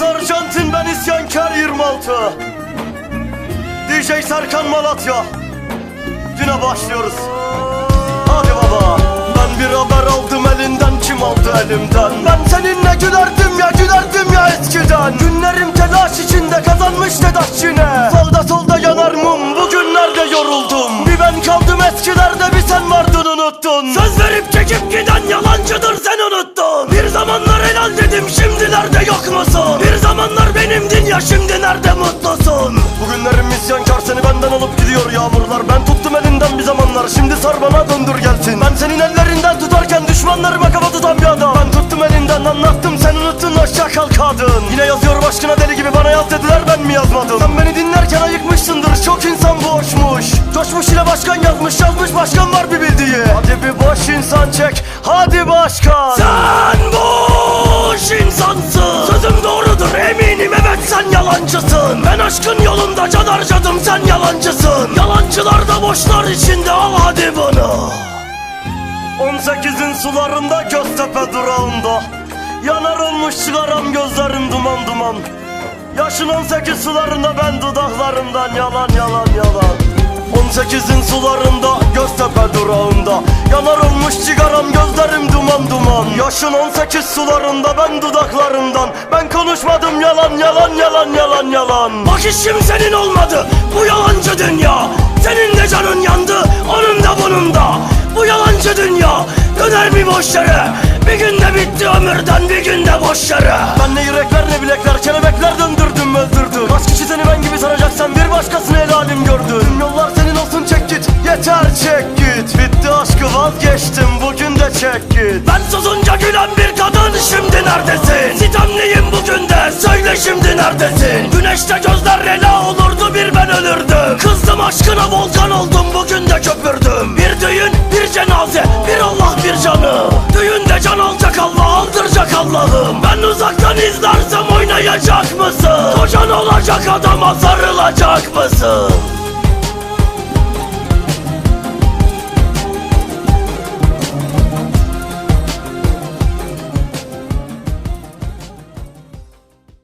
Arjantin ben isyankar 26 DJ Serkan Malatya. Güne başlıyoruz. Hadi baba Ben bir haber aldım elinden kim aldı elimden? Ben seninle gülerdim ya gülerdim ya eskiden. Günlerim telaş içinde kazanmış Sedat yine Solda solda yanar mum bugünlerde yoruldum. Bir ben kaldım eskilerde bir sen vardın unuttun. Söz verip çekip giden yalancıdır sen unuttun şimdilerde yok musun? Bir zamanlar benimdin ya şimdi nerede mutlusun? Bugünlerim isyankar seni benden alıp gidiyor yağmurlar. Ben tuttum elinden bir zamanlar şimdi sar bana döndür gelsin. Ben senin ellerinden tutarken düşmanlarıma kafa tutan bir adam. Ben tuttum elinden anlattım sen unuttun hoşça kal kadın Yine yazıyor başkına deli gibi bana yaz dediler ben mi yazmadım? Sen beni dinlerken ayıkmışsındır çok insan boşmuş Coşmuş ile başkan yazmış yazmış başkan var bir bildiği. Hadi bir boş insan çek hadi başkan. Sen sen yalancısın. Ben aşkın yolunda can harcadım sen yalancısın. Yalancılar da boşlar içinde al hadi bunu. 18'in sularında Göztepe durağında. Yanar olmuş sigaram gözlerim duman duman. Yaşın 18 sularında ben dudaklarımdan yalan yalan yalan. 18'in sularında Göztepe durağında. Yanar olmuş sigaram gözlerim Yaşın 18 sularında ben dudaklarımdan Ben konuşmadım yalan yalan yalan yalan yalan. Bak işim senin olmadı bu yalancı dünya. Senin de canın yandı onun da bunun da Bu yalancı dünya döner bir boş yere. Bir günde bitti ömürden bir günde boş yere. Ben ne yürekler ne bilekler kelebekler döndürdüm öldürdüm. Kaç kişi seni ben gibi sanacaksan bir başkasını helalim gördüm Tüm yollar senin olsun çek git. Yeter çek git. Bitti aşkı vazgeçtim çek git. Ben susunca gülen bir kadın şimdi neredesin? Sitemliyim bugün de söyle şimdi neredesin? Güneşte gözler rela olurdu bir ben ölürdüm. Kızdım aşkına volkan oldum bugün de köpürdüm. Bir düğün bir cenaze bir Allah bir canı. Düğünde can alacak Allah aldıracak Allah'ım. Ben uzaktan izlersem oynayacak mısın? Kocan olacak adama sarılacak mısın